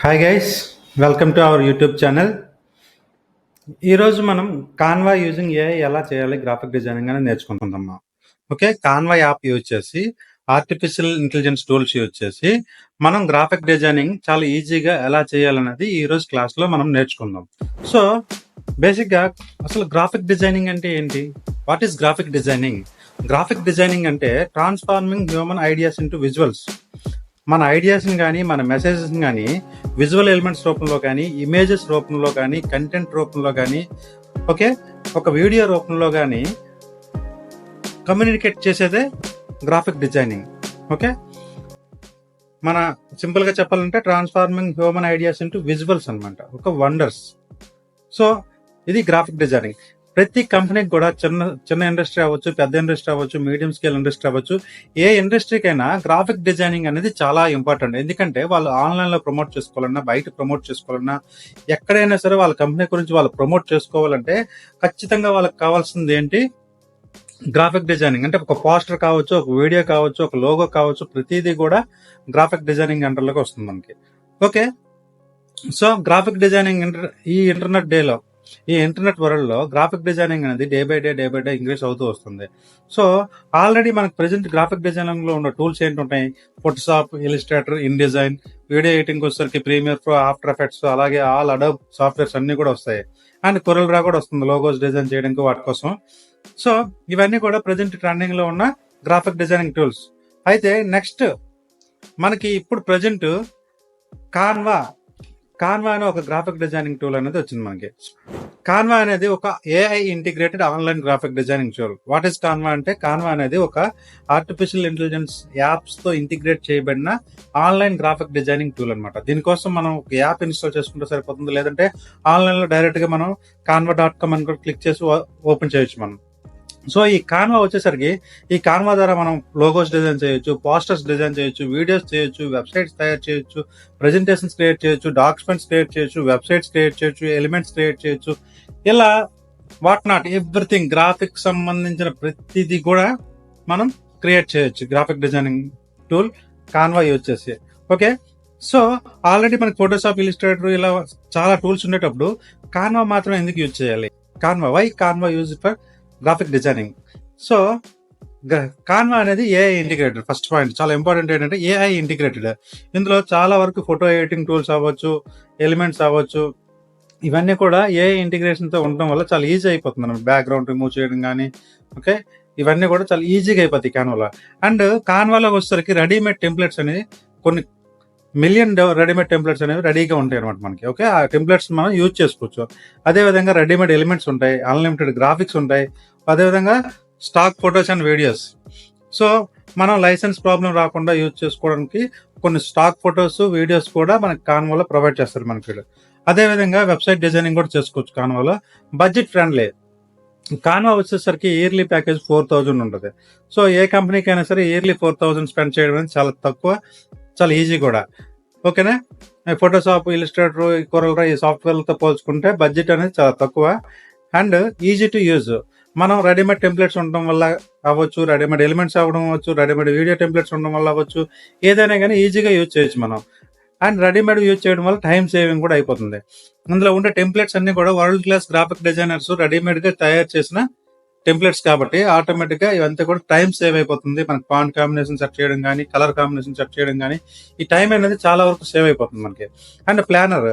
Hi guys welcome to our YouTube channel ఈరోజు మనం Canva using AI ఎలా చేయాలి గ్రాఫిక్ డిజైనింగ్ అని నేర్చుకుంటుందమ్మా. ఓకే కాన్వా యాప్ యూజ్ చేసి ఆర్టిఫిషియల్ ఇంటెలిజెన్స్ టూల్స్ యూజ్ చేసి మనం గ్రాఫిక్ డిజైనింగ్ చాలా ఈజీగా ఎలా చేయాలనేది ఈ రోజు క్లాస్లో మనం నేర్చుకుందాం. సో బేసిక్గా అసలు గ్రాఫిక్ డిజైనింగ్ అంటే ఏంటి? What is graphic designing graphic designing అంటే transforming human ideas into visuals మన ఐడియాస్ని కానీ మన మెసేజెస్ని కానీ విజువల్ ఎలిమెంట్స్ రూపంలో కానీ ఇమేజెస్ రూపంలో కానీ కంటెంట్ రూపంలో కానీ ఓకే ఒక వీడియో రూపంలో కానీ కమ్యూనికేట్ చేసేదే గ్రాఫిక్ డిజైనింగ్ ఓకే మన సింపుల్గా చెప్పాలంటే transforming human ideas into visuals అనమాట ఒక వండర్స్ సో ఇది గ్రాఫిక్ డిజైనింగ్ ప్రతి కంపెనీకి కూడా చిన్న చిన్న ఇండస్ట్రీ అవ్వచ్చు పెద్ద ఇండస్ట్రీ అవ్వచ్చు మీడియం స్కేల్ ఇండస్ట్రీ అవ్వచ్చు ఏ ఇండస్ట్రీకైనా గ్రాఫిక్ డిజైనింగ్ అనేది చాలా ఇంపార్టెంట్. ఎందుకంటే వాళ్ళు ఆన్లైన్లో ప్రమోట్ చేసుకోవాలన్నా బయట ప్రమోట్ చేసుకోవాలన్నా ఎక్కడైనా సరే వాళ్ళ కంపెనీ గురించి వాళ్ళు ప్రమోట్ చేసుకోవాలంటే ఖచ్చితంగా వాళ్ళకి కావాల్సింది ఏంటి? Graphic designing. అంటే ఒక పోస్టర్ కావచ్చు ఒక వీడియో కావచ్చు ఒక లోగో కావచ్చు ప్రతిదీ కూడా గ్రాఫిక్ డిజైనింగ్ అంటర్లోకి వస్తుంది మనకి. Okay? So graphic designing inter ఈ ఇంటర్నెట్ డేలో ఈ ఇంటర్నెట్ వరల్డ్లో గ్రాఫిక్ డిజైనింగ్ అనేది day by day day by day increase అవుతూ వస్తుంది. సో ఆల్రెడీ మనకు ప్రెసెంట్ గ్రాఫిక్ డిజైనింగ్లో ఉన్న టూల్స్ ఏంటి ఉంటాయి Photoshop Illustrator InDesign video editing వచ్చేసరికి ప్రీమియర్ ప్రో ఆఫ్టర్ ఎఫెక్ట్స్ అలాగే ఆల్ అడబ్ సాఫ్ట్వేర్స్ అన్ని కూడా వస్తాయి. అండ్ కొరల్ రా కూడా వస్తుంది లోగోస్ డిజైన్ చేయడానికి వాటి కోసం. సో ఇవన్నీ కూడా ప్రజెంట్ ట్రెండింగ్లో ఉన్న గ్రాఫిక్ డిజైనింగ్ టూల్స్. అయితే నెక్స్ట్ మనకి ఇప్పుడు ప్రజెంట్ కాన్వా కాన్వా అనే ఒక గ్రాఫిక్ డిజైనింగ్ టూల్ అనేది వచ్చింది మనకి. కాన్వా అనేది ఒక AI integrated online graphic designing tool what is Canva అంటే కాన్వా అనేది ఒక ఆర్టిఫిషియల్ ఇంటెలిజెన్స్ యాప్స్తో ఇంటిగ్రేట్ చేయబడిన ఆన్లైన్ గ్రాఫిక్ డిజైనింగ్ టూల్ అనమాట దీనికోసం మనం ఒక యాప్ ఇన్స్టాల్ చేసుకుంటే సరిపోతుంది. లేదంటే ఆన్లైన్లో డైరెక్ట్గా మనం కాన్వా డాట్ కామ్ అని కూడా క్లిక్ చేసి ఓపెన్ చేయొచ్చు మనం. సో ఈ కాన్వా వచ్చేసరికి ఈ కాన్వా ద్వారా మనం లోగోస్ డిజైన్ చేయొచ్చు పోస్టర్స్ డిజైన్ చేయొచ్చు వీడియోస్ చేయొచ్చు వెబ్సైట్స్ తయారు చేయొచ్చు ప్రజెంటేషన్స్ క్రియేట్ చేయొచ్చు డాక్యుమెంట్స్ క్రియేట్ చేయొచ్చు వెబ్సైట్స్ క్రియేట్ చేయొచ్చు ఎలిమెంట్స్ క్రియేట్ చేయొచ్చు. ఇలా వాట్ నాట్ ఎవ్రీథింగ్ గ్రాఫిక్ సంబంధించిన ప్రతిదీ కూడా మనం క్రియేట్ చేయొచ్చు. Graphic designing tool Canva use చేసి. ఓకే? సో ఆల్రెడీ మనకి ఫోటోషాప్ ఇలిస్ట్రేటర్ ఇలా చాలా టూల్స్ ఉండేటప్పుడు కాన్వా మాత్రం ఎందుకు యూజ్ చేయాలి? Canva why Canva use for graphic designing so Canva అనేది ఏఐ ఇంటిగ్రేటెడ్ ఫస్ట్ పాయింట్ చాలా ఇంపార్టెంట్ ఏంటంటే ఏఐ ఇంటిగ్రేటెడ్ ఇందులో చాలా వరకు ఫోటో ఎడిటింగ్ టూల్స్ అవ్వచ్చు ఎలిమెంట్స్ అవ్వచ్చు. ఇవన్నీ కూడా ఏఐ ఇంటిగ్రేషన్తో ఉండడం వల్ల చాలా ఈజీ అయిపోతుంది మనం బ్యాక్గ్రౌండ్ రిమూవ్ చేయడం కానీ ఓకే? ఇవన్నీ కూడా చాలా ఈజీగా అయిపోతాయి కాన్వాలో అండ్ కాన్వాలో వచ్చేసరికి రెడీమేడ్ టెంప్లెట్స్ అనేది కొన్ని మిలియన్ రెడీమేడ్ టెంప్లెట్స్ అనేవి రెడీగా ఉంటాయి అనమాట మనకి ఓకే? ఆ టెంప్లెట్స్ మనం యూజ్ చేసుకోవచ్చు. అదేవిధంగా రెడీమేడ్ ఎలిమెంట్స్ ఉంటాయి అన్లిమిటెడ్ గ్రాఫిక్స్ ఉంటాయి అదేవిధంగా stock photos and videos. So మనం లైసెన్స్ ప్రాబ్లం రాకుండా యూజ్ చేసుకోవడానికి కొన్ని స్టాక్ ఫొటోస్ వీడియోస్ కూడా మనకి కాన్వాలో ప్రొవైడ్ చేస్తారు మనకి అదేవిధంగా వెబ్సైట్ డిజైనింగ్ కూడా చేసుకోవచ్చు కాన్వాలో. Budget friendly. కాన్వా వచ్చేసరికి ఇయర్లీ ప్యాకేజ్ ఫోర్ థౌజండ్ ఉంటుంది. సో ఏ కంపెనీకి అయినా సరే ఇయర్లీ ఫోర్ థౌజండ్ స్పెండ్ చేయడం అనేది చాలా తక్కువ. చాలా ఈజీ కూడా. ఓకేనా? ఫోటోషాప్ ఇలిస్ట్రేటర్ కూరలరా ఈ సాఫ్ట్వేర్లతో పోల్చుకుంటే బడ్జెట్ అనేది చాలా తక్కువ. అండ్ ఈజీ టు యూజ్ మనం రెడీమేడ్ టెంప్లెట్స్ ఉండడం వల్ల అవ్వచ్చు రెడీమేడ్ ఎలిమెంట్స్ అవ్వడం అవ్వచ్చు రెడీమేడ్ వీడియో టెంప్లెట్స్ ఉండడం వల్ల అవ్వచ్చు. ఏదైనా కానీ ఈజీగా యూజ్ చేయొచ్చు మనం. అండ్ రెడీమేడ్ యూజ్ చేయడం వల్ల టైం సేవింగ్ కూడా అయిపోతుంది. అందులో ఉండే టెంప్లెట్స్ అన్ని కూడా వరల్డ్ క్లాస్ గ్రాఫిక్ డిజైనర్స్ రెడీమేడ్గా తయారు చేసిన టెంప్లెట్స్ కాబట్టి ఆటోమేటిక్గా ఇవంతా కూడా టైం సేవ్ అయిపోతుంది. మనకి ఫాంట్ కాంబినేషన్ సెట్ చేయడం కానీ కలర్ కాంబినేషన్ సెట్ చేయడం కానీ ఈ టైం అనేది చాలా వరకు సేవ్ అయిపోతుంది మనకి. అండ్ ప్లానర్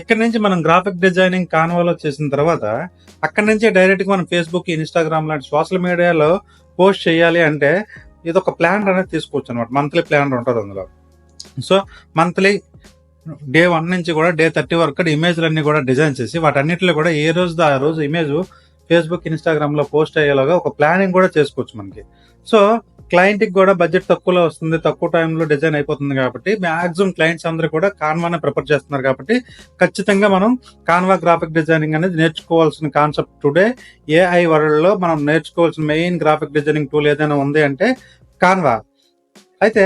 ఇక్కడ నుంచి మనం గ్రాఫిక్ డిజైనింగ్ కాన్వాలో చేసిన తర్వాత అక్కడ నుంచి డైరెక్ట్గా మనం ఫేస్బుక్ ఇన్స్టాగ్రామ్ లాంటి సోషల్ మీడియాలో పోస్ట్ చేయాలి అంటే ఇది ఒక ప్లాన్ అనేది తీసుకోవచ్చు అనమాట మంత్లీ ప్లాన్ ఉంటుంది అందులో. సో మంత్లీ డే వన్ నుంచి కూడా డే థర్టీ వరకు ఇమేజ్లన్నీ కూడా డిజైన్ చేసి వాటన్నిటిలో కూడా ఏ రోజు ఆ రోజు ఇమేజ్ ఫేస్బుక్ ఇన్స్టాగ్రామ్లో పోస్ట్ అయ్యేలాగా ఒక ప్లానింగ్ కూడా చేసుకోవచ్చు మనకి. సో క్లయింట్కి కూడా బడ్జెట్ తక్కువలో వస్తుంది తక్కువ టైంలో డిజైన్ అయిపోతుంది కాబట్టి మ్యాక్సిమం క్లయింట్స్ అందరూ కూడా కాన్వానే ప్రిఫర్ చేస్తున్నారు కాబట్టి ఖచ్చితంగా మనం కాన్వా గ్రాఫిక్ డిజైనింగ్ అనేది నేర్చుకోవాల్సిన కాన్సెప్ట్ టుడే ఏఐ వరల్డ్లో మనం నేర్చుకోవాల్సిన మెయిన్ గ్రాఫిక్ డిజైనింగ్ టూల్ ఏదైనా ఉంది అంటే కాన్వా అయితే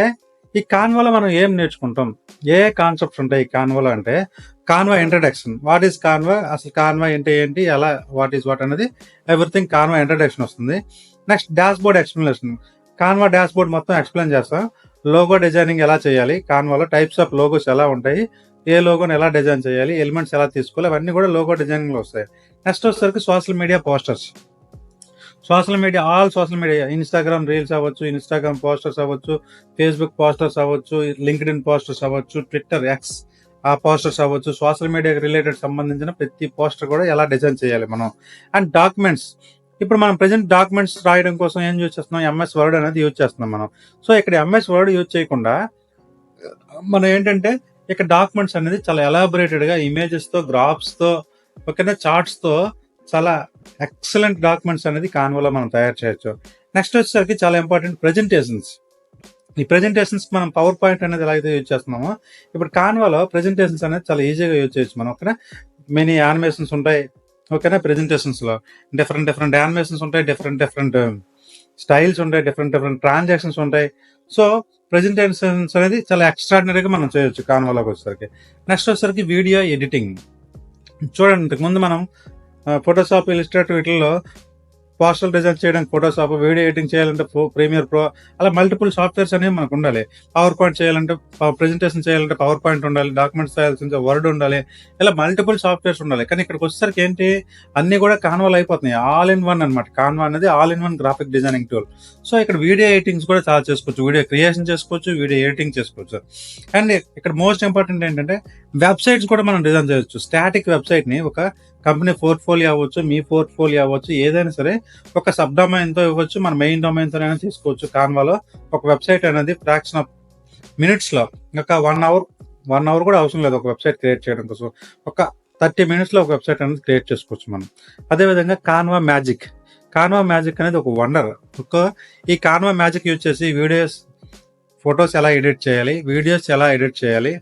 ఈ కాన్వాలో మనం ఏం నేర్చుకుంటాం? ఏ కాన్సెప్ట్స్ ఉంటాయి ఈ కాన్వాలో అంటే Canva introduction. What is Canva? అసలు కాన్వా అంటే ఏంటి? ఎలా? వాట్ ఈస్ వాట్ అనేది ఎవ్రీథింగ్ కాన్వా ఇంట్రడక్షన్ వస్తుంది. Next dashboard explanation. Canva dashboard మొత్తం ఎక్స్ప్లెయిన్ చేస్తాం. లోగో డిజైనింగ్ ఎలా చేయాలి? కాన్వాలో టైప్స్ ఆఫ్ లోగోస్ ఎలా ఉంటాయి? ఏ లోగోని ఎలా డిజైన్ చేయాలి? ఎలిమెంట్స్ ఎలా తీసుకోవాలి? అవన్నీ కూడా లోగో డిజైనింగ్లో వస్తాయి. నెక్స్ట్ వచ్చేసరికి social media posters. Social media all social media Instagram reels అవ్వచ్చు ఇన్స్టాగ్రామ్ పోస్టర్స్ అవ్వచ్చు ఫేస్బుక్ పోస్టర్స్ అవ్వచ్చు లింక్డ్ ఇన్ పోస్టర్స్ అవ్వచ్చు ట్విట్టర్ ఎక్స్ ఆ పోస్టర్స్ అవ్వచ్చు. సోషల్ మీడియాకి రిలేటెడ్ సంబంధించిన ప్రతి పోస్టర్ కూడా ఎలా డిజైన్ చేయాలి మనం. అండ్ డాక్యుమెంట్స్ ఇప్పుడు మనం ప్రజెంట్ డాక్యుమెంట్స్ రాయడం కోసం ఏం యూజ్ చేస్తున్నాం? ఎంఎస్ వర్డ్ అనేది యూజ్ చేస్తున్నాం మనం. సో ఇక్కడ ఎంఎస్ వర్డ్ యూజ్ చేయకుండా మనం ఏంటంటే ఇక్కడ డాక్యుమెంట్స్ అనేది చాలా ఎలాబొరేటెడ్గా గా ఇమేజెస్తో గ్రాఫ్స్తో ఓకేనా చార్ట్స్తో చాలా ఎక్సలెంట్ డాక్యుమెంట్స్ అనేది కాన్వలో మనం తయారు చేయొచ్చు. నెక్స్ట్ వచ్చేసరికి చాలా ఇంపార్టెంట్ ప్రెజెంటేషన్స్ ఈ ప్రెజెంటేషన్స్ మనం పవర్ పాయింట్ అనేది ఎలాగైతే అయితే యూజ్ చేస్తున్నామో ఇప్పుడు కాన్వాలో ప్రెజెంటేషన్స్ అనేది చాలా ఈజీగా యూజ్ చేయొచ్చు మనం ఓకేనా? మెనీ యానిమేషన్స్ ఉంటాయి ఓకేనా ప్రెజెంటేషన్స్లో. డిఫరెంట్ డిఫరెంట్ యానిమేషన్స్ ఉంటాయి డిఫరెంట్ డిఫరెంట్ స్టైల్స్ ఉంటాయి డిఫరెంట్ డిఫరెంట్ ట్రాన్సాక్షన్స్ ఉంటాయి. సో ప్రెజెంటేషన్స్ అనేది చాలా ఎక్స్ట్రాడినరీగా మనం చేయొచ్చు కాన్వాలోకి వచ్చేసరికి. నెక్స్ట్ వచ్చేసరికి వీడియో ఎడిటింగ్ చూడండి ఇంతకుముందు మనం ఫోటోషాప్ ఇలిస్ట్రేటర్ వీటిల్లో పోస్టల్ డిజైన్ చేయడానికి ఫోటోషాప్ వీడియో ఎడిటింగ్ చేయాలంటే ప్రీమియర్ ప్రో అలా మల్టిపుల్ సాఫ్ట్వేర్స్ అనేవి మనకు ఉండాలి. పవర్ పాయింట్ చేయాలంటే ప్రెజెంటేషన్ చేయాలంటే పవర్ పాయింట్ ఉండాలి డాక్యుమెంట్స్ చేయాల్సింటే వర్డ్ ఉండాలి ఇలా మల్టిపుల్ సాఫ్ట్వేర్స్ ఉండాలి. కానీ ఇక్కడికి వచ్చేసరికి ఏంటి అన్ని కూడా కాన్వాలు అయిపోతున్నాయి. ఆల్ ఇన్ వన్ అనమాట కాన్వా అనేది all in one graphic designing tool so ఇక్కడ వీడియో ఎడిటింగ్స్ కూడా చాలా చేసుకోవచ్చు. వీడియో క్రియేషన్ చేసుకోవచ్చు వీడియో ఎడిటింగ్ చేసుకోవచ్చు. అండ్ ఇక్కడ మోస్ట్ ఇంపార్టెంట్ ఏంటంటే వెబ్సైట్స్ కూడా మనం డిజైన్ చేయొచ్చు. స్టాటిక్ వెబ్సైట్ని ఒక కంపెనీ పోర్ట్ఫోలియో అవ్వచ్చు మీ పోర్ట్ఫోలియో అవ్వచ్చు ఏదైనా సరే ఒక సబ్ డొమైన్తో ఇవ్వచ్చు మన మెయిన్ డొమైన్ అయినా తీసుకోవచ్చు. కాన్వాలో ఒక వెబ్సైట్ అనేది ఫ్రాక్షన్ ఆఫ్ మినిట్స్లో ఒక వన్ అవర్ వన్ అవర్ కూడా అవసరం లేదు ఒక వెబ్సైట్ క్రియేట్ చేయడం కోసం ఒక థర్టీ మినిట్స్లో ఒక వెబ్సైట్ అనేది క్రియేట్ చేసుకోవచ్చు మనం. అదేవిధంగా కాన్వా మ్యాజిక్ కాన్వా మ్యాజిక్ అనేది ఒక వండర్ ఒక ఈ కాన్వా మ్యాజిక్ యూజ్ చేసి వీడియోస్ ఫొటోస్ ఎలా ఎడిట్ చేయాలి వీడియోస్ ఎలా ఎడిట్ చేయాలి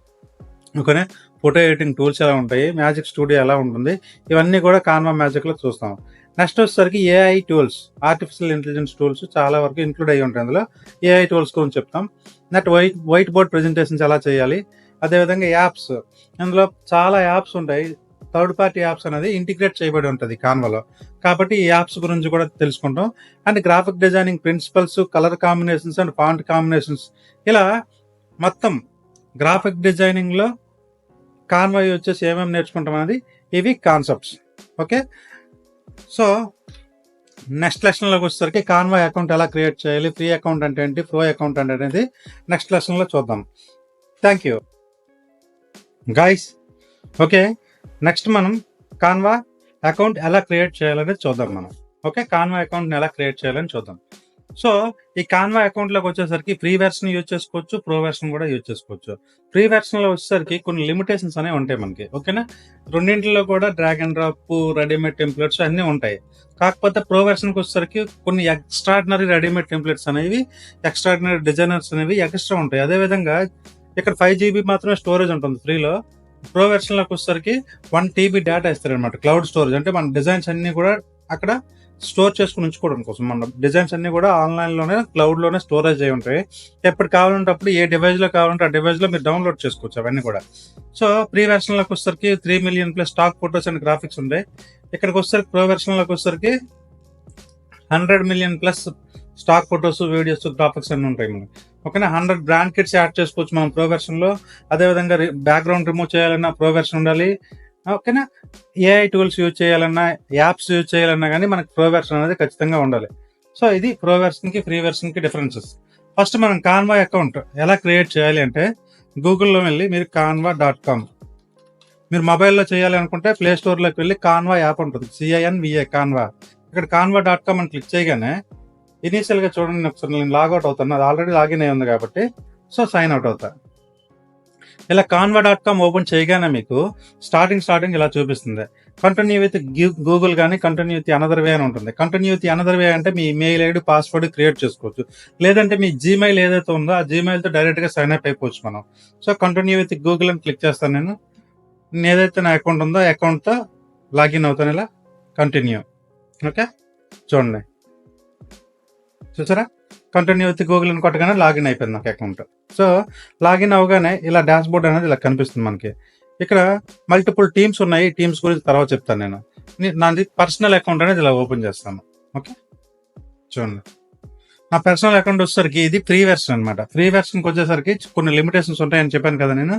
ఓకేనే? ఫోటో ఎడిటింగ్ టూల్స్ ఎలా ఉంటాయి మ్యాజిక్ స్టూడియో ఎలా ఉంటుంది ఇవన్నీ కూడా కాన్వా మ్యాజిక్లో చూస్తాం. నెక్స్ట్ వచ్చేసరికి AI tools artificial intelligence tools చాలా వరకు ఇంక్లూడ్ అయ్యి ఉంటాయి అందులో. ఏఐ టూల్స్ గురించి చెప్తాం. Net white white board presentations ఎలా చేయాలి అదేవిధంగా యాప్స్ అందులో చాలా యాప్స్ ఉంటాయి. థర్డ్ పార్టీ యాప్స్ అనేది ఇంటిగ్రేట్ చేయబడి ఉంటుంది కాన్వాలో కాబట్టి ఈ యాప్స్ గురించి కూడా తెలుసుకుంటాం. And graphic designing principles colour combinations and font combinations ఇలా మొత్తం గ్రాఫిక్ డిజైనింగ్లో కాన్వాయ్ కాన్వా వచ్చేసి ఏమేమి నేర్చుకుంటాం అనేది? ఇవి కాన్సెప్ట్స్ ఓకే సో నెక్స్ట్ లెసన్లోకి వచ్చేసరికి కాన్వా అకౌంట్ ఎలా క్రియేట్ చేయాలి? ఫ్రీ అకౌంట్ అంటే ఏంటి? ఫ్రో అకౌంట్ అంటే అనేది నెక్స్ట్ లెసన్లో చూద్దాం. Thank you guys okay next మనం కాన్వా అకౌంట్ ఎలా క్రియేట్ చేయాలనేది చూద్దాం మనం. ఓకే కాన్వా అకౌంట్ని ఎలా క్రియేట్ చేయాలని చూద్దాం. సో ఈ కాన్వా అకౌంట్లోకి వచ్చేసరికి ఫ్రీ వెర్షన్ యూజ్ చేసుకోవచ్చు ప్రో వెర్షన్ కూడా యూజ్ చేసుకోవచ్చు. ఫ్రీ వెర్షన్లో వచ్చేసరికి కొన్ని లిమిటేషన్స్ అనేవి ఉంటాయి మనకి ఓకేనా? రెండింటిలో కూడా drag and drop readymade templates అన్ని ఉంటాయి. కాకపోతే ప్రో వెర్షన్కి వచ్చేసరికి కొన్ని ఎక్స్ట్రాడినరీ రెడీమేడ్ టెంప్లెట్స్ అనేవి ఎక్స్ట్రాడినరీ డిజైనర్స్ అనేవి ఎక్స్ట్రా ఉంటాయి. అదే విధంగా ఇక్కడ ఫైవ్ జీబీ మాత్రమే స్టోరేజ్ ఉంటుంది ఫ్రీలో ప్రో వెర్షన్లోకి వచ్చేసరికి వన్ టీబీ డేటా ఇస్తారనమాట క్లౌడ్ స్టోరేజ్ అంటే మన డిజైన్స్ అన్ని కూడా అక్కడ స్టోర్ చేసుకుని ఉంచుకోవడం కోసం. మన డిజైన్స్ అన్ని కూడా ఆన్లైన్లోనే క్లౌడ్లోనే స్టోరేజ్ అయి ఉంటాయి. ఎప్పుడు కావాలంటే ఏ డివైస్లో కావాలంటే ఆ డివైస్లో మీరు డౌన్లోడ్ చేసుకోవచ్చు అవన్నీ కూడా. సో ప్రీ వెర్షన్లోకి వచ్చేసరికి three million plus stock photos and graphics ఉంటాయి ఇక్కడికి వచ్చేసరికి ప్రో వెర్షన్లోకి వచ్చేసరికి hundred million plus stock photos videos graphics అన్ని ఉంటాయి మనకి. ఓకేనా? హండ్రెడ్ బ్రాండ్ కిట్స్ యాడ్ చేసుకోవచ్చు మనం ప్రో వెర్షన్లో. అదే విధంగా బ్యాక్గ్రౌండ్ రిమూవ్ చేయాలన్నా ప్రో వెర్షన్ ఉండాలి. ఓకేనా? ఏఐ టూల్స్ యూజ్ చేయాలన్నా యాప్స్ యూజ్ చేయాలన్నా కానీ మనకి ప్రో వెర్షన్ అనేది ఖచ్చితంగా ఉండాలి. సో ఇది ప్రో వెర్షన్కి ఫ్రీ వెర్షన్కి డిఫరెన్సెస్ ఫస్ట్ మనం కాన్వా అకౌంట్ ఎలా క్రియేట్ చేయాలి అంటే గూగుల్లో వెళ్ళి మీరు కాన్వా డాట్ కామ్ మీరు మొబైల్లో చేయాలి అనుకుంటే ప్లే స్టోర్లోకి వెళ్ళి కాన్వా యాప్ ఉంటుంది. C I N V A Canva ఇక్కడ కాన్వా డాట్ కామ్ అని క్లిక్ చేయగానే ఇనీషియల్గా చూడండి ఒకసారి నేను లాగౌట్ అవుతాను అది ఆల్రెడీ లాగిన్ అయి ఉంది కాబట్టి సో సైన్ అవుట్ అవుతా. ఇలా కాన్వా డాట్ కామ్ ఓపెన్ చేయగానే మీకు స్టార్టింగ్ స్టార్టింగ్ ఇలా చూపిస్తుంది. కంటిన్యూ విత్ గూగుల్ కానీ కంటిన్యూ విత్ అనదర్ వే అని ఉంటుంది. కంటిన్యూ విత్ అనదర్ వే అంటే మీ ఇమెయిల్ ఐడి పాస్వర్డ్ క్రియేట్ చేసుకోవచ్చు. లేదంటే మీ జీమెయిల్ ఏదైతే ఉందో ఆ జీమెయిల్తో డైరెక్ట్గా డైరెక్ట్ సైన్ అప్ అయిపోవచ్చు మనం. సో కంటిన్యూ విత్ గూగుల్ అని క్లిక్ చేస్తాను నేను. నేను ఏదైతే నా అకౌంట్ ఉందో అకౌంట్తో లాగిన్ అవుతాను ఇలా. కంటిన్యూ ఓకే చూడండి. చూసారా? కంటిన్యూ విత్ గూగుల్ అని కొట్టగానే లాగిన్ అయిపోయింది నాకు అకౌంట్ సో లాగిన్ అవగానే ఇలా డాష్ బోర్డ్ అనేది ఇలా కనిపిస్తుంది మనకి. ఇక్కడ మల్టిపుల్ టీమ్స్ ఉన్నాయి టీమ్స్ గురించి తర్వాత చెప్తాను నేను. నాది పర్సనల్ అకౌంట్ అనేది ఇలా ఓపెన్ చేస్తాను. ఓకే చూడండి. నా పర్సనల్ అకౌంట్ వచ్చేసరికి ఇది ఫ్రీ వెర్షన్ అనమాట ఫ్రీ వెర్షన్కి వచ్చేసరికి కొన్ని లిమిటేషన్స్ ఉంటాయని చెప్పాను కదా నేను.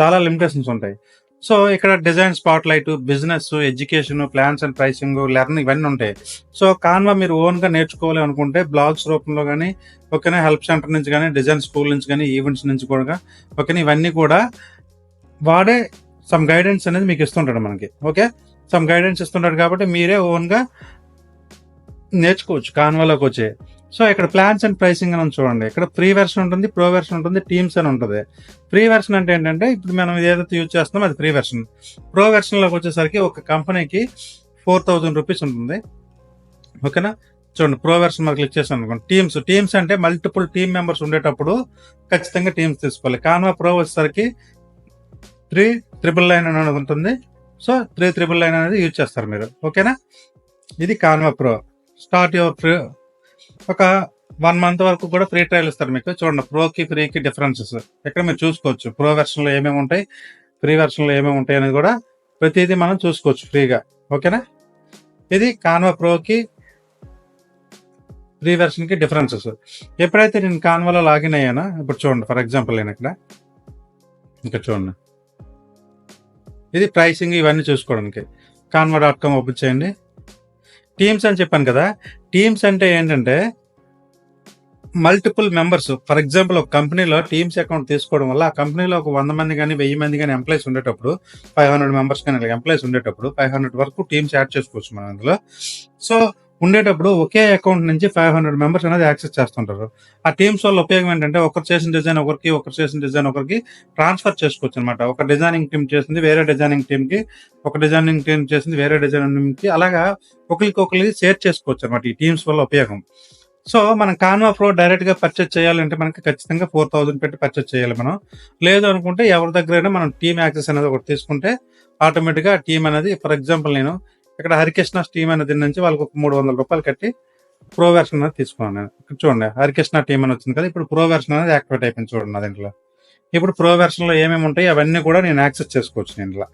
చాలా లిమిటేషన్స్ ఉంటాయి. సో ఇక్కడ design spotlight business education plans and pricing learn ఇవన్నీ ఉంటాయి. సో కాన్వా మీరు ఓన్గా నేర్చుకోవాలి అనుకుంటే బ్లాగ్స్ రూపంలో కానీ ఓకేనా హెల్ప్ సెంటర్ నుంచి కానీ డిజైన్ స్కూల్ నుంచి కానీ ఈవెంట్స్ నుంచి కూడా ఓకేనా ఇవన్నీ కూడా వాడే సమ్ గైడెన్స్ అనేది మీకు ఇస్తుంటాడు మనకి ఓకే? సమ్ గైడెన్స్ ఇస్తుంటాడు కాబట్టి మీరే ఓన్గా నేర్చుకోవచ్చు కాన్వాలోకి వచ్చే సో ఇక్కడ ప్లాన్స్ అండ్ ప్రైసింగ్ అని చూడండి. ఇక్కడ ఫ్రీ వెర్షన్ ఉంటుంది ప్రో వెర్షన్ ఉంటుంది టీమ్స్ అని ఉంటుంది. ఫ్రీ వెర్షన్ అంటే ఏంటంటే ఇప్పుడు మనం ఏదైతే యూజ్ చేస్తున్నామో అది ఫ్రీ వెర్షన్ ప్రో వెర్షన్లోకి వచ్చేసరికి ఒక కంపెనీకి ఫోర్ థౌజండ్ రూపీస్ ఉంటుంది. ఓకేనా చూడండి ప్రో వెర్షన్ మీద క్లిక్ చేసాను అనుకోండి. టీమ్స్ టీమ్స్ అంటే మల్టిపుల్ టీమ్ మెంబర్స్ ఉండేటప్పుడు ఖచ్చితంగా టీమ్స్ తీసుకోవాలి. కాన్వా ప్రో వచ్చేసరికి త్రీ త్రిబుల్ లైన్ అనేది ఉంటుంది. సో త్రీ త్రిబుల్ లైన్ అనేది యూజ్ చేస్తారు మీరు. ఓకేనా ఇది Canva pro start your free ఒక వన్ మంత్ వరకు కూడా ఫ్రీ ట్రయల్ ఇస్తారు మీకు. చూడండి ప్రోకి ఫ్రీకి డిఫరెన్సెస్ ఇక్కడ మీరు చూసుకోవచ్చు. ప్రో వెర్షన్లో ఏమేమి ఉంటాయి ఫ్రీ వెర్షన్లో ఏమేమి ఉంటాయి అనేది కూడా ప్రతిదీ మనం చూసుకోవచ్చు ఫ్రీగా ఓకేనా? ఇది కాన్వా ప్రోకి ఫ్రీ వెర్షన్కి డిఫరెన్సెస్ ఎప్పుడైతే నేను కాన్వాలో లాగిన్ అయ్యానో ఇప్పుడు చూడండి ఫర్ ఎగ్జాంపుల్ నేను ఇక్కడ ఇక్కడ చూడండి. ఇది ప్రైసింగ్ ఇవన్నీ చూసుకోవడానికి. కాన్వా డాట్ కామ్ ఓపెన్ చేయండి. టీమ్స్ అని చెప్పాను కదా టీమ్స్ అంటే ఏంటంటే మల్టిపుల్ మెంబర్స్ ఫర్ ఎగ్జాంపుల్ ఒక కంపెనీలో టీమ్స్ అకౌంట్ తీసుకోవడం వల్ల ఆ కంపెనీలో ఒక వంద మంది కానీ వెయ్యి మంది కానీ ఎంప్లాయీస్ ఉండేటప్పుడు ఫైవ్ హండ్రెడ్ మెంబర్స్ కానీ ఎంప్లాయీస్ ఉండేటప్పుడు ఫైవ్ హండ్రెడ్ వరకు టీమ్స్ యాడ్ చేసుకోవచ్చు మనం అందులో. సో ఉండేటప్పుడు ఒకే అకౌంట్ నుంచి ఫైవ్ హండ్రెడ్ మెంబర్స్ అనేది యాక్సెస్ చేస్తుంటారు. ఆ టీమ్స్ వల్ల ఉపయోగం ఏంటంటే ఒకరు చేసిన డిజైన్ ఒకరికి ఒకరు చేసిన డిజైన్ ఒకరికి ట్రాన్స్ఫర్ చేసుకోవచ్చు అనమాట ఒక డిజైనింగ్ టీం చేసింది వేరే డిజైనింగ్ టీమ్కి ఒక డిజైనింగ్ టీం చేసింది వేరే డిజైనింగ్ టీమ్కి అలాగా ఒకరికి ఒకరికి షేర్ చేసుకోవచ్చు అనమాట ఈ టీమ్స్ వల్ల ఉపయోగం. సో మనం కాన్వా ప్రో డైరెక్ట్గా పర్చేస్ చేయాలంటే మనకి ఖచ్చితంగా ఫోర్ థౌసండ్ పెట్టి పర్చేస్ చేయాలి మనం. లేదు అనుకుంటే ఎవరి దగ్గరైనా మనం టీమ్ యాక్సెస్ అనేది ఒకటి తీసుకుంటే ఆటోమేటిక్గా టీమ్ అనేది ఫర్ ఎగ్జాంపుల్ నేను ఇక్కడ హరికృష్ణ టీమ్ అనేది నుంచి వాళ్ళకి ఒక మూడు వందల రూపాయలు కట్టి ప్రో వెర్షన్ అనేది తీసుకున్నాను నేను. ఇక్కడ చూడండి హరికృష్ణ టీమ్ అని వచ్చింది కదా ఇప్పుడు ప్రో వెర్షన్ అనేది యాక్టివేట్ అయిపోయింది చూడండి నా దీంట్లో. ఇప్పుడు ప్రో వెర్షన్లో ఏమేమి ఉంటాయి అవన్నీ కూడా నేను యాక్సెస్ చేసుకోవచ్చు దీంట్లో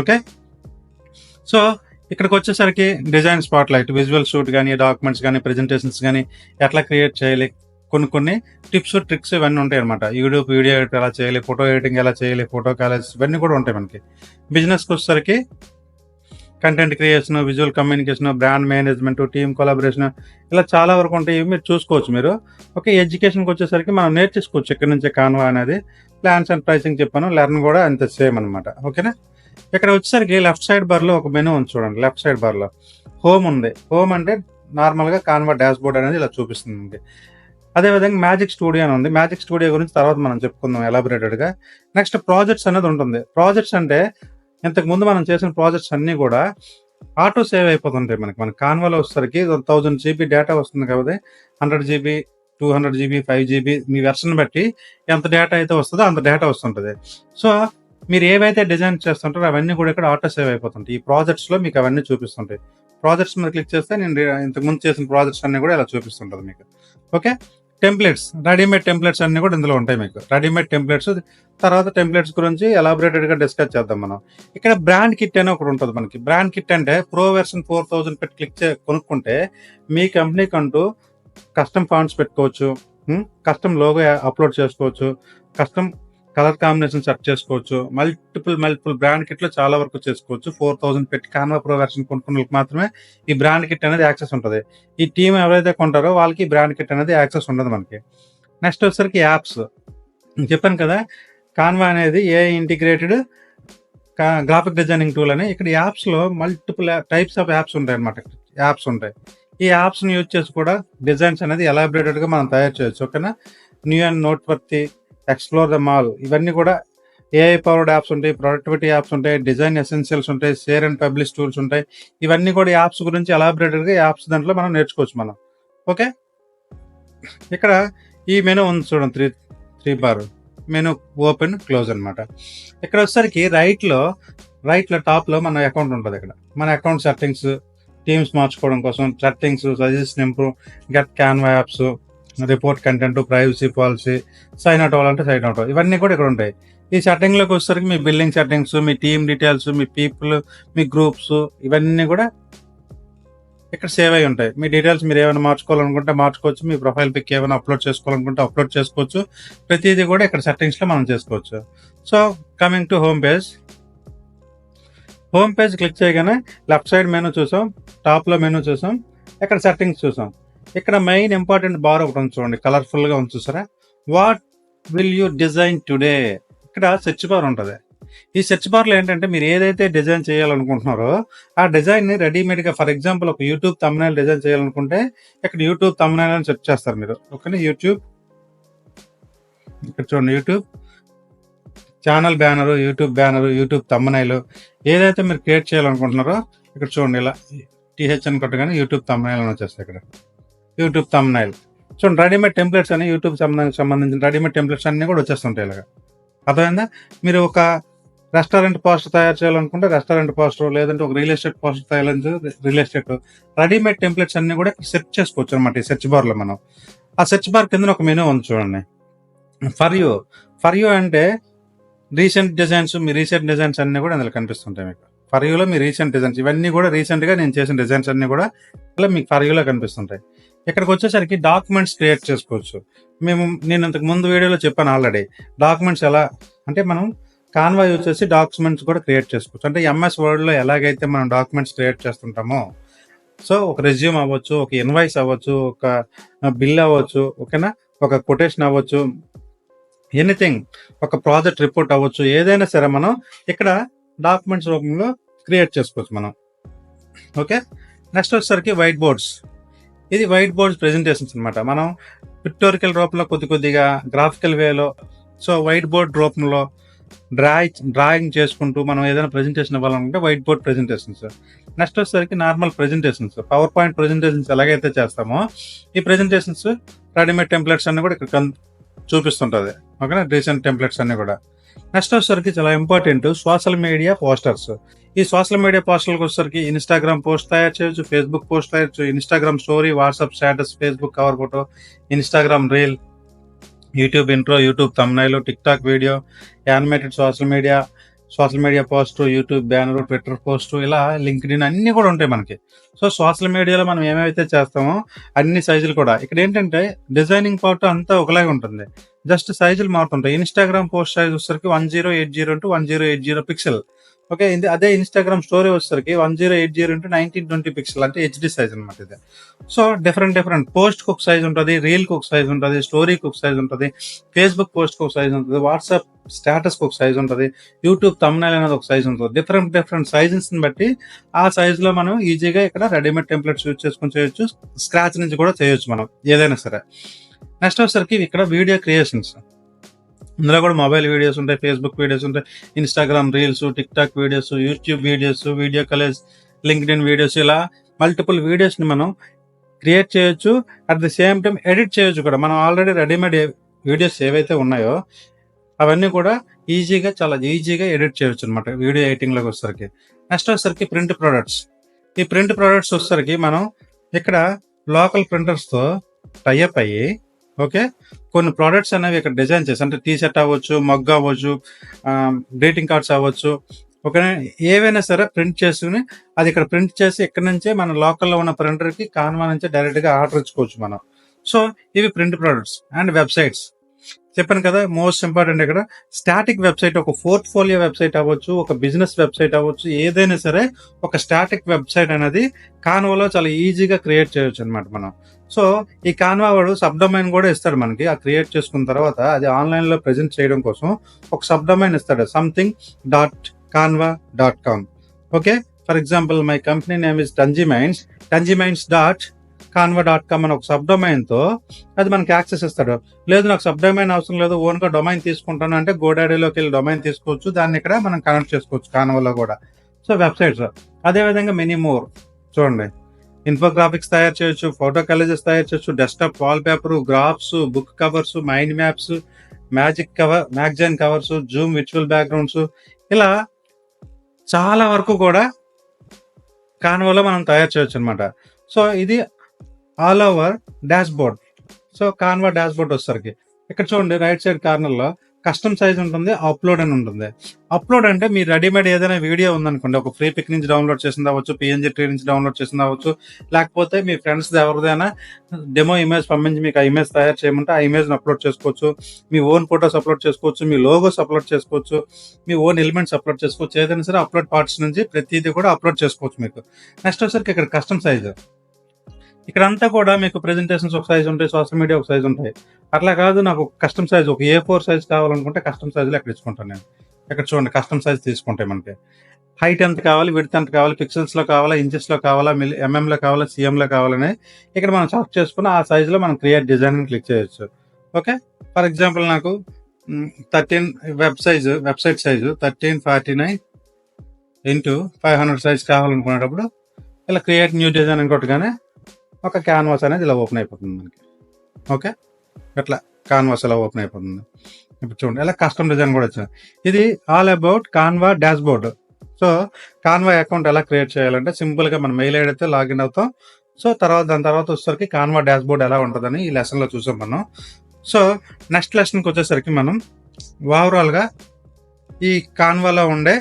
ఓకే? సో ఇక్కడికి వచ్చేసరికి design spotlight visual shoot కానీ డాక్యుమెంట్స్ కానీ ప్రెజెంటేషన్స్ కానీ ఎట్లా క్రియేట్ చేయాలి? కొన్ని కొన్ని టిప్స్ ట్రిక్స్ ఇవన్నీ ఉంటాయి అనమాట యూట్యూబ్ వీడియో ఎడిట్ ఎలా చేయాలి? ఫోటో ఎడిటింగ్ ఎలా చేయాలి? ఫోటో కాలేజ్ ఇవన్నీ కూడా ఉంటాయి మనకి. బిజినెస్కి వచ్చేసరికి content creation visual communication brand management team collaboration ఇలా చాలా వరకు ఉంటాయి. మీరు చూసుకోవచ్చు మీరు. ఓకే ఎడ్యుకేషన్కి వచ్చేసరికి మనం నేర్చేసుకోవచ్చు. ఇక్కడ నుంచి కాన్వా అనేది ప్లాన్స్ అండ్ ప్రైసింగ్ చెప్పాను. లెర్న్ కూడా అంత సేమ్ అనమాట ఓకేనా ఇక్కడ వచ్చేసరికి లెఫ్ట్ సైడ్ బార్లో ఒక మెనూ ఉంది చూడండి. లెఫ్ట్ సైడ్ బార్లో హోమ్ ఉంది. హోమ్ అంటే నార్మల్గా కాన్వా డాష్ బోర్డ్ అనేది ఇలా చూపిస్తుంది. మనకి. అదే విధంగా మ్యాజిక్ స్టూడియో అని ఉంది. మ్యాజిక్ స్టూడియో గురించి తర్వాత మనం చెప్పుకుందాం ఎలాబొరేటెడ్గా నెక్స్ట్ ప్రాజెక్ట్స్ అనేది ఉంటుంది. ప్రాజెక్ట్స్ అంటే ఇంతకు ముందు మనం చేసిన ప్రాజెక్ట్స్ అన్ని కూడా ఆటో సేవ్ అయిపోతుంటాయి మనకి. మన కాన్వాలో వచ్చేసరికి థౌజండ్ జీబీ డేటా వస్తుంది కాబట్టి hundred GB two hundred GB five GB మీ వెర్షన్ బట్టి ఎంత డేటా అయితే వస్తుందో అంత డేటా వస్తుంటది. సో మీరు ఏవైతే డిజైన్ చేస్తుంటారో అవన్నీ కూడా ఇక్కడ ఆటో సేవ్ అయిపోతుంటాయి. ఈ ప్రాజెక్ట్స్లో మీకు అవన్నీ చూపిస్తుంటాయి. ప్రాజెక్ట్స్ మీద క్లిక్ చేస్తే నేను ఇంతకుముందు ఇంతకు ముందు చేసిన ప్రాజెక్ట్స్ అన్ని కూడా ఇలా చూపిస్తుంటుంది మీకు. ఓకే టెంప్లెట్స్ రెడీమేడ్ టెంప్లెట్స్ అన్ని కూడా ఇందులో ఉంటాయి మీకు. రెడీమేడ్ టెంప్లెట్స్ తర్వాత టెంప్లెట్స్ గురించి ఎలాబొరేటెడ్గా డిస్కస్ చేద్దాం మనం. ఇక్కడ బ్రాండ్ కిట్ అని ఒకటి ఉంటుంది మనకి. బ్రాండ్ కిట్ అంటే ప్రో వెర్షన్ ఫోర్ థౌజండ్ పెట్టి క్లిక్ చే కొనుక్కుంటే మీ కంపెనీకి అంటూ కస్టమ్ ఫాంట్స్ పెట్టుకోవచ్చు కస్టమ్ లోగో అప్లోడ్ చేసుకోవచ్చు కస్టమ్ కలర్ కాంబినేషన్ సెట్ చేసుకోవచ్చు. మల్టిపుల్ మల్టిపుల్ బ్రాండ్ కిట్లో చాలా వరకు చేసుకోవచ్చు. ఫోర్ థౌసండ్ పెట్టి కాన్వా ప్రో వెర్షన్ కొనుక్కున్న మాత్రమే ఈ బ్రాండ్ కిట్ అనేది యాక్సెస్ ఉంటుంది. ఈ టీం ఎవరైతే కొంటారో వాళ్ళకి ఈ బ్రాండ్ కిట్ అనేది యాక్సెస్ ఉండదు మనకి. నెక్స్ట్ వచ్చేసరికి యాప్స్ చెప్పాను కదా కాన్వా అనేది AI integrated graphic designing tool అని ఇక్కడ యాప్స్లో మల్టిపుల్ టైప్స్ ఆఫ్ యాప్స్ ఉంటాయి అనమాట యాప్స్ ఉంటాయి. ఈ యాప్స్ని యూజ్ చేసి కూడా డిజైన్స్ అనేది ఎలాబరేటెడ్గా మనం తయారు చేయొచ్చు. ఓకేనా? New and noteworthy explore the mall ఇవన్నీ కూడా ఏఐ పవర్డ్ యాప్స్ ఉంటాయి ప్రొడక్టివిటీ యాప్స్ ఉంటాయి డిజైన్ ఎసెన్షియల్స్ ఉంటాయి షేర్ అండ్ పబ్లిష్ టూల్స్ ఉంటాయి. ఇవన్నీ కూడా యాప్స్ గురించి ఎలాబరేటెడ్గా యాప్స్ దాంట్లో మనం నేర్చుకోవచ్చు మనం. ఓకే ఇక్కడ ఈ మెనూ ఉంది చూడండి three three bar menu open close అన్నమాట. ఇక్కడ వచ్చేసరికి రైట్లో రైట్లో టాప్లో మన అకౌంట్ ఉంటుంది ఇక్కడ. మన అకౌంట్ సెట్టింగ్స్ టీమ్స్ మార్చుకోవడం కోసం settings suggestion improve get Canva apps report content privacy policy sign out అవ్వాలంటే సైన్ అవుట్ ఇవన్నీ కూడా ఇక్కడ ఉంటాయి. ఈ సెట్టింగ్లోకి వచ్చేసరికి మీ బిల్డింగ్ సెట్టింగ్స్ మీ టీమ్ డీటెయిల్స్ మీ పీపుల్ మీ గ్రూప్స్ ఇవన్నీ కూడా ఇక్కడ సేవ్ అయి ఉంటాయి. మీ డీటెయిల్స్ మీరు ఏమైనా మార్చుకోవాలనుకుంటే మార్చుకోవచ్చు. మీ ప్రొఫైల్ పిక్ ఏమైనా అప్లోడ్ చేసుకోవాలనుకుంటే అప్లోడ్ చేసుకోవచ్చు. ప్రతిదీ కూడా ఇక్కడ సెట్టింగ్స్లో మనం చేసుకోవచ్చు. So coming to home page home page click చేయగానే లెఫ్ట్ సైడ్ మెనూ చూసాం. టాప్లో మెనూ చూసాం. ఇక్కడ సెట్టింగ్స్ చూసాం. ఇక్కడ మెయిన్ ఇంపార్టెంట్ బార్ ఒకటి ఉంది చూడండి కలర్ఫుల్గా ఉంది చూసారా? What will you design today ఇక్కడ సెర్చ్ బార్ ఉంటుంది. ఈ సెర్చ్ బార్లో ఏంటంటే మీరు ఏదైతే డిజైన్ చేయాలనుకుంటున్నారో ఆ డిజైన్ని రెడీమేడ్గా ఫర్ ఎగ్జాంపుల్ ఒక యూట్యూబ్ తమ్నైల్ డిజైన్ చేయాలనుకుంటే ఇక్కడ యూట్యూబ్ తమ్నైల్ అని సెర్చ్ చేస్తారు మీరు. ఓకేనా? యూట్యూబ్ ఇక్కడ చూడండి YouTube channel banner YouTube banner YouTube thumbnail ఏదైతే మీరు క్రియేట్ చేయాలనుకుంటున్నారో ఇక్కడ చూడండి ఇలా టీహెచ్ అని కొట్టగానే యూట్యూబ్ తమ్మనైల్ అని వచ్చేస్తాయి ఇక్కడ. YouTube thumbnail so readymade templates అని యూట్యూబ్ సంబంధించి సంబంధించిన రెడీమేడ్ టెంప్లెట్స్ అన్ని కూడా వచ్చేస్తుంటాయి ఇలాగా. అర్థమైందా? మీరు ఒక రెస్టారెంట్ పోస్టర్ తయారు చేయాలనుకుంటే రెస్టారెంట్ పోస్టర్ లేదంటే ఒక రియల్ ఎస్టేట్ పోస్టర్ తయారు రియల్ ఎస్టేట్ రెడీమేడ్ టెంప్లెట్స్ అన్ని కూడా సెర్చ్ చేసుకోవచ్చు అనమాట ఈ సెర్చ్ బార్లో మనం. ఆ సెర్చ్ బార్ కింద ఒక మెనూ ఉంది చూడండి. ఫర్ యూ ఫర్ యూ అంటే రీసెంట్ డిజైన్స్ మీ రీసెంట్ డిజైన్స్ అన్నీ కూడా అందులో కనిపిస్తుంటాయి మీకు. ఫర్ యూలో మీ రీసెంట్ డిజైన్స్ ఇవన్నీ కూడా రీసెంట్గా నేను చేసిన డిజైన్స్ అన్నీ కూడా ఇలా మీకు ఫర్ యూలో కనిపిస్తుంటాయి. ఇక్కడికి వచ్చేసరికి డాక్యుమెంట్స్ క్రియేట్ చేసుకోవచ్చు. మేము నేను ఇంతకు ముందు వీడియోలో చెప్పాను ఆల్రెడీ. డాక్యుమెంట్స్ ఎలా అంటే మనం కాన్వా యూజ్ చేసి డాక్యుమెంట్స్ కూడా క్రియేట్ చేసుకోవచ్చు. అంటే ఎంఎస్ వర్డ్లో ఎలాగైతే మనం డాక్యుమెంట్స్ క్రియేట్ చేస్తుంటామో సో ఒక రెజ్యూమ్ అవ్వచ్చు ఒక ఇన్వాయిస్ అవ్వచ్చు ఒక బిల్ అవ్వచ్చు ఓకేనా? ఒక కొటేషన్ అవ్వచ్చు ఎనీథింగ్ ఒక ప్రాజెక్ట్ రిపోర్ట్ అవ్వచ్చు ఏదైనా సరే మనం ఇక్కడ డాక్యుమెంట్స్ రూపంలో క్రియేట్ చేసుకోవచ్చు మనం. ఓకే? నెక్స్ట్ వచ్చేసరికి వైట్ బోర్డ్స్. ఇది వైట్ బోర్డ్స్ ప్రెజెంటేషన్స్ అన్నమాట. మనం పిక్టోరికల్ రూపంలో కొద్ది కొద్దిగా గ్రాఫికల్ వేలో సో వైట్ బోర్డ్ రూపంలో డ్రాయింగ్ డ్రాయింగ్ చేసుకుంటూ మనం ఏదైనా ప్రెజెంటేషన్ ఇవ్వాలనుకుంటే వైట్ బోర్డ్ ప్రజెంటేషన్స్ నెక్స్ట్ వచ్చేసరికి normal presentations power point presentations ఎలాగైతే చేస్తామో ఈ ప్రెజెంటేషన్స్ రెడీమేడ్ టెంప్లెట్స్ అన్ని కూడా ఇక్కడ చూపిస్తుంటుంది. ఓకేనా? రీసెంట్ టెంప్లెట్స్ అన్ని కూడా. నెక్స్ట్ వచ్చేసరికి చాలా ఇంపార్టెంట్ సోషల్ మీడియా పోస్టర్స్ ఈ సోషల్ మీడియా పోస్టులకు వచ్చేసరికి ఇన్స్టాగ్రామ్ పోస్ట్ తయారు చేయొచ్చు ఫేస్బుక్ పోస్ట్ తయారు చేయొచ్చు Instagram story WhatsApp status Facebook cover photo Instagram reel YouTube intro YouTube thumbnail tik tok video animated social media social media post YouTube banner Twitter post ఇలా LinkedIn అన్ని కూడా ఉంటాయి మనకి. So social మీడియాలో మనం ఏమైతే చేస్తామో అన్ని సైజులు కూడా. ఇక్కడ ఏంటంటే డిజైనింగ్ పార్ట్ అంతా ఒకలాగే ఉంటుంది. జస్ట్ సైజులు మారుతుంటాయి. ఇన్స్టాగ్రామ్ పోస్ట్ సైజ్ వచ్చేసరికి one zero eight zero to one zero eight zero pixel. Okay ఇది అదే ఇన్స్టాగ్రామ్ స్టోరీ వచ్చేసరికి one zero eight zero into nineteen twenty pixel అంటే హెచ్డి సైజ్ అనమాట ఇది. సో డిఫరెంట్ డిఫరెంట్ పోస్ట్కి ఒక సైజ్ ఉంటుంది రీల్కి ఒక సైజ్ ఉంటుంది స్టోరీకి ఒక సైజ్ ఉంటుంది ఫేస్బుక్ పోస్ట్కి ఒక సైజ్ ఉంటుంది వాట్సాప్ స్టేటస్కి ఒక సైజ్ ఉంటుంది యూట్యూబ్ తమ్నైల్ అనేది ఒక సైజ్ ఉంటుంది. డిఫరెంట్ డిఫరెంట్ సైజెస్ని బట్టి ఆ సైజులో మనం ఈజీగా ఇక్కడ రెడీమేడ్ టెంప్లెట్స్ యూజ్ చేసుకొని చేయొచ్చు స్క్రాచ్ నుంచి కూడా చేయొచ్చు మనం ఏదైనా సరే. నెక్స్ట్ వచ్చేసరికి ఇక్కడ వీడియో క్రియేషన్స్ ఇందులో కూడా మొబైల్ వీడియోస్ ఉంటాయి ఫేస్బుక్ వీడియోస్ ఉంటాయి Instagram reels tik tok videos YouTube videos video collage LinkedIn videos ఇలా మల్టిపుల్ వీడియోస్ని మనం క్రియేట్ చేయొచ్చు. At the same time edit చేయొచ్చు కూడా. మనం ఆల్రెడీ రెడీమేడ్ వీడియోస్ ఏవైతే ఉన్నాయో అవన్నీ కూడా ఈజీగా చాలా ఈజీగా ఎడిట్ చేయొచ్చు అనమాట వీడియో ఎడిటింగ్లోకి వచ్చేసరికి. నెక్స్ట్ వచ్చేసరికి ప్రింట్ ప్రొడక్ట్స్ ఈ ప్రింట్ ప్రొడక్ట్స్ వచ్చేసరికి మనం ఇక్కడ లోకల్ ప్రింటర్స్తో టైఅప్ అయ్యి ఓకే కొన్ని ప్రోడక్ట్స్ అనేవి ఇక్కడ డిజైన్ చేసి అంటే టీ షర్ట్ అవ్వచ్చు మగ్ అవ్వచ్చు గ్రీటింగ్ కార్డ్స్ అవ్వచ్చు ఓకే ఏవైనా సరే ప్రింట్ చేసుకుని అది ఇక్కడ ప్రింట్ చేసి ఇక్కడ నుంచే మన లోకల్లో ఉన్న ప్రింటర్కి కాన్వా నుంచి డైరెక్ట్గా ఆర్డర్ ఇచ్చుకోవచ్చు మనం. సో ఇవి ప్రింట్ ప్రోడక్ట్స్ అండ్ వెబ్సైట్స్ చెప్పాను కదా మోస్ట్ ఇంపార్టెంట్ ఇక్కడ స్టాటిక్ వెబ్సైట్ ఒక పోర్ట్ఫోలియో వెబ్సైట్ అవ్వచ్చు ఒక బిజినెస్ వెబ్సైట్ అవ్వచ్చు ఏదైనా సరే ఒక స్టాటిక్ వెబ్సైట్ అనేది కాన్వాలో చాలా ఈజీగా క్రియేట్ చేయొచ్చు అనమాట మనం. సో ఈ కాన్వా వాడు సబ్ డొమైన్ కూడా ఇస్తాడు మనకి ఆ క్రియేట్ చేసుకున్న తర్వాత అది ఆన్లైన్లో ప్రజెంట్ ప్రెజెంట్ చేయడం కోసం ఒక సబ్ డొమైన్ ఇస్తాడు something dot Canva dot com okay for example my company name is tangy minds tangy mines dot Canva dot com అని ఒక సబ్ డొమైన్తో అది మనకి యాక్సెస్ ఇస్తాడు. లేదు నాకు సబ్ డొమైన్ అవసరం లేదు ఓన్గా డొమైన్ తీసుకుంటాను అంటే గోడాడీలోకి వెళ్ళి డొమైన్ తీసుకోవచ్చు దాన్ని ఇక్కడ మనం కనెక్ట్ చేసుకోవచ్చు కాన్వాలో కూడా. So websites. అదేవిధంగా మినీ మెనీ మోర్. చూడండి. ఇన్ఫోగ్రాఫిక్స్ తయారు చేయొచ్చు ఫోటో కాలేజెస్ తయారు చేయొచ్చు desktop wallpaper graphs book covers mind maps magic cover magazine covers zoom virtual backgrounds. ఇలా చాలా వరకు కూడా కాన్వాలో మనం తయారు చేయొచ్చు అనమాట సో ఇది all over dashboard so Canva dashboard వచ్చేసరికి. ఇక్కడ చూడండి రైట్ సైడ్ కార్నర్లో కస్టమ్ సైజ్ ఉంటుంది అప్లోడ్ అని ఉంటుంది. అప్లోడ్ అంటే మీ రెడీమేడ్ ఏదైనా వీడియో ఉందనుకోండి ఒక ఫ్రీ పిక్ నుంచి డౌన్లోడ్ చేసింది అవ్వచ్చు పిఎన్జీ ట్రీ నుంచి డౌన్లోడ్ చేసింది అవ్వచ్చు లేకపోతే మీ ఫ్రెండ్స్ ఎవరిదైనా డెమో ఇమేజ్ పంపించి మీకు ఆ ఇమేజ్ తయారు చేయమంటే ఆ ఇమేజ్ అప్లోడ్ చేసుకోవచ్చు మీ ఓన్ ఫొటోస్ అప్లోడ్ చేసుకోవచ్చు మీ లోగోస్ అప్లోడ్ చేసుకోవచ్చు మీ ఓన్ ఎలిమెంట్స్ అప్లోడ్ చేసుకోవచ్చు ఏదైనా సరే అప్లోడ్ పార్ట్స్ నుంచి ప్రతిదీ కూడా అప్లోడ్ చేసుకోవచ్చు మీకు. నెక్స్ట్ వచ్చరికి ఇక్కడ కస్టమ్ సైజ్. ఇక్కడ అంతా కూడా మీకు ప్రెజెంటేషన్స్ ఒక సైజ్ ఉంటాయి సోషల్ మీడియా ఒక సైజ్ ఉంటాయి. అట్లా కాదు నాకు కస్టమ్ సైజ్ ఒక ఏ ఫోర్ సైజ్ కావాలనుకుంటే కస్టమ్ సైజులో ఎక్కడ ఇచ్చుకుంటాను నేను. ఇక్కడ చూడండి కస్టమ్ సైజ్ తీసుకుంటాయి మనకి. హైట్ ఎంత కావాలి విడత్ ఎంత కావాలి పిక్సెల్స్లో కావాలా ఇంచెస్లో కావాలా మిల్ ఎంఎంలో mm కావాలా సీఎంలో కావాలని ఇక్కడ మనం సెలెక్ట్ చేసుకుని ఆ సైజులో మనం క్రియేట్ డిజైన్ క్లిక్ చేయొచ్చు. ఓకే ఫర్ ఎగ్జాంపుల్ నాకు thirteen web size website size thirteen forty nine into five hundred size కావాలనుకునేటప్పుడు ఇలా క్రియేట్ న్యూ డిజైన్ అని కొట్టగానే ఒక క్యాన్వాస్ అనేది ఇలా ఓపెన్ అయిపోతుంది మనకి. ఓకే అట్లా కాన్వాస్ ఇలా ఓపెన్ అయిపోతుంది. ఇప్పుడు చూడండి ఇలా కస్టమ్ డిజైన్ కూడా వచ్చింది ఇది all about Canva dashboard so Canva account ఎలా క్రియేట్ చేయాలంటే సింపుల్గా మనం మెయిల్ ఐడి అయితే లాగిన్ అవుతాం సో తర్వాత దాని తర్వాత వచ్చేసరికి కాన్వా డాష్ బోర్డ్ ఎలా ఉంటుందని ఈ లెసన్లో చూసాం మనం. సో నెక్స్ట్ లెసన్కి వచ్చేసరికి మనం ఓవరాల్గా ఈ కాన్వాలో ఉండే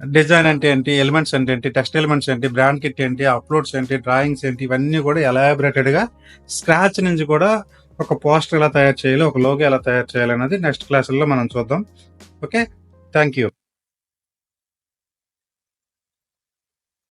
డిజైన్ అంటే ఏంటి ఎలిమెంట్స్ అంటే ఏంటి టెక్స్ట్ ఎలిమెంట్స్ ఏంటి బ్రాండ్ కిట్ ఏంటి అప్లోడ్స్ ఏంటి డ్రాయింగ్స్ ఏంటి ఇవన్నీ కూడా ఎలాబరేటెడ్గా స్క్రాచ్ నుంచి కూడా ఒక పోస్టర్ ఎలా తయారు చేయాలి ఒక లోగో ఎలా తయారు చేయాలి అనేది నెక్స్ట్ క్లాసుల్లో మనం చూద్దాం. Okay thank you